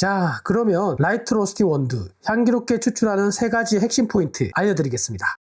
자, 그러면 라이트 로스팅 원두, 향기롭게 추출하는 세 가지 핵심 포인트 알려드리겠습니다.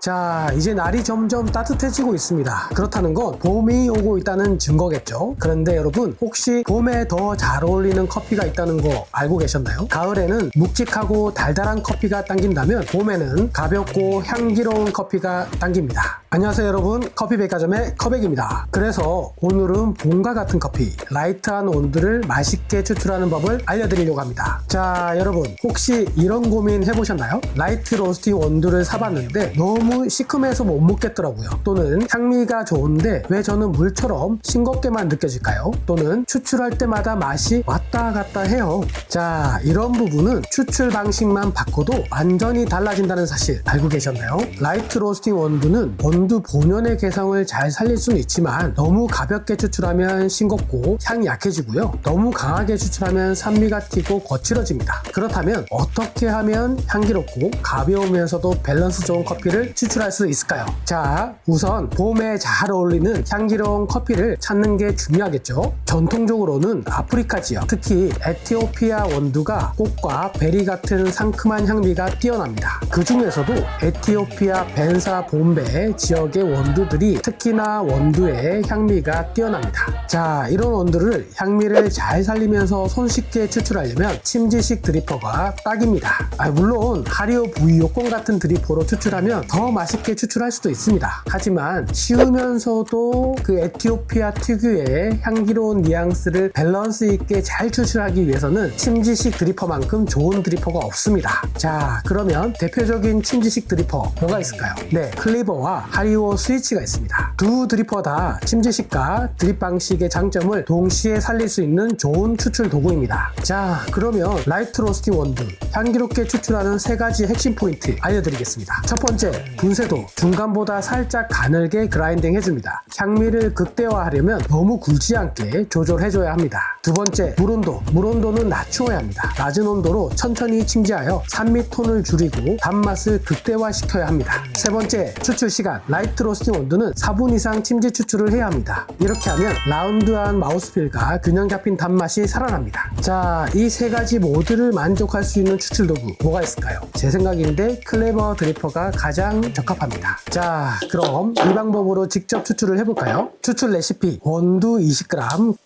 자, 이제 날이 점점 따뜻해지고 있습니다. 그렇다는 건 봄이 오고 있다는 증거겠죠? 그런데 여러분, 혹시 봄에 더 잘 어울리는 커피가 있다는 거 알고 계셨나요? 가을에는 묵직하고 달달한 커피가 당긴다면 봄에는 가볍고 향기로운 커피가 당깁니다. 안녕하세요 여러분 커피 백화점의 커백입니다 그래서 오늘은 봄과 같은 커피 라이트한 온도를 맛있게 추출하는 법을 알려드리려고 합니다 자 여러분 혹시 이런 고민 해보셨나요? 라이트 로스팅 원두를 사봤는데 너무 시큼해서 못 먹겠더라고요 또는 향미가 좋은데 왜 저는 물처럼 싱겁게만 느껴질까요? 또는 추출할 때마다 맛이 왔다 갔다 해요 자 이런 부분은 추출 방식만 바꿔도 완전히 달라진다는 사실 알고 계셨나요? 라이트 로스팅 원두는 원두 본연의 개성을 잘 살릴 수는 있지만 너무 가볍게 추출하면 싱겁고 향이 약해지고요. 너무 강하게 추출하면 산미가 튀고 거칠어집니다. 그렇다면 어떻게 하면 향기롭고 가벼우면서도 밸런스 좋은 커피를 추출할 수 있을까요? 자, 우선 봄에 잘 어울리는 향기로운 커피를 찾는 게 중요하겠죠. 전통적으로는 아프리카 지역, 특히 에티오피아 원두가 꽃과 베리 같은 상큼한 향미가 뛰어납니다. 그 중에서도 에티오피아 벤사 봄베 지 역의 원두들이 특히나 원두의 향미가 뛰어납니다. 자, 이런 원두를 향미를 잘 살리면서 손쉽게 추출하려면 침지식 드리퍼가 딱입니다. 아, 물론 하리오 V60 같은 드리퍼로 추출하면 더 맛있게 추출할 수도 있습니다. 하지만 쉬우면서도 그 에티오피아 특유의 향기로운 뉘앙스를 밸런스 있게 잘 추출하기 위해서는 침지식 드리퍼만큼 좋은 드리퍼가 없습니다. 자, 그러면 대표적인 침지식 드리퍼 뭐가 있을까요? 네, 클리버와 하 리오 스위치가 있습니다. 두 드리퍼 다 침지식과 드립 방식의 장점을 동시에 살릴 수 있는 좋은 추출 도구입니다. 자, 그러면 라이트 로스팅 원두, 향기롭게 추출하는 세 가지 핵심 포인트 알려드리겠습니다. 첫 번째, 분쇄도 중간보다 살짝 가늘게 그라인딩 해줍니다. 향미를 극대화하려면 너무 굵지 않게 조절해줘야 합니다. 두 번째, 물 온도. 물 온도는 낮추어야 합니다. 낮은 온도로 천천히 침지하여 산미 톤을 줄이고 단맛을 극대화시켜야 합니다. 세 번째, 추출 시간. 라이트 로스팅 온도는 4분 이상 침지 추출을 해야 합니다. 이렇게 하면 라운드한 마우스필과 균형 잡힌 단맛이 살아납니다. 자, 이 세 가지 모두를 만족할 수 있는 추출 도구 뭐가 있을까요? 제 생각인데 클레버 드리퍼가 가장 적합합니다. 자, 그럼 이 방법으로 직접 추출을 해볼까요? 추출 레시피 원두 20g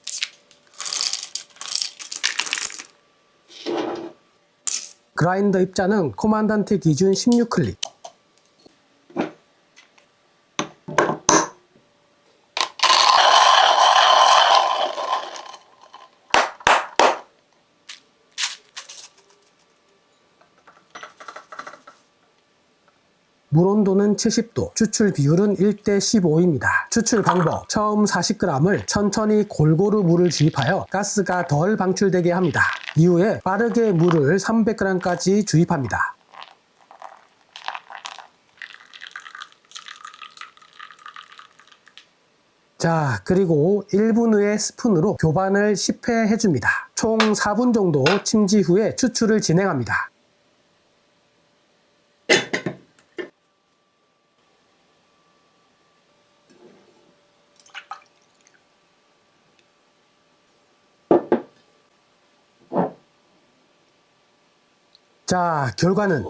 그라인더 입자는 코만단트 기준 16클릭 물 온도는 70도, 추출 비율은 1대 15입니다. 추출 방법, 처음 40g을 천천히 골고루 물을 주입하여 가스가 덜 방출되게 합니다. 이후에 빠르게 물을 300g까지 주입합니다. 자, 그리고 1분 후에 스푼으로 교반을 10회 해줍니다. 총 4분 정도 침지 후에 추출을 진행합니다. 자, 결과는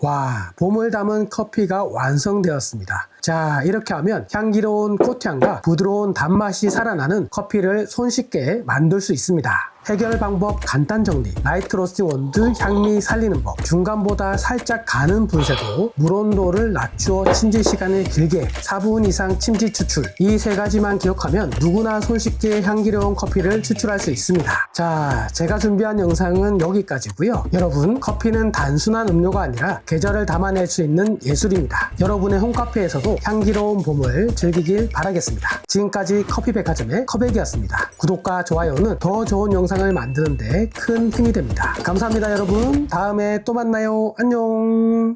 와, 봄을 담은 커피가 완성되었습니다. 자, 이렇게 하면 향기로운 꽃향과 부드러운 단맛이 살아나는 커피를 손쉽게 만들 수 있습니다. 해결 방법 간단 정리. 라이트 로스팅 원두 향미 살리는 법. 중간보다 살짝 가는 분쇄도 물 온도를 낮추어 침지 시간을 길게 4분 이상 침지 추출. 이 세 가지만 기억하면 누구나 손쉽게 향기로운 커피를 추출할 수 있습니다. 자, 제가 준비한 영상은 여기까지고요. 여러분, 커피는 단순한 음료가 아니라 계절을 담아낼 수 있는 예술입니다. 여러분의 홈카페에서도 향기로운 봄을 즐기길 바라겠습니다. 지금까지 커피백화점의 커백이었습니다. 구독과 좋아요는 더 좋은 영상을 만드는데 큰 힘이 됩니다. 감사합니다, 여러분. 다음에 또 만나요. 안녕.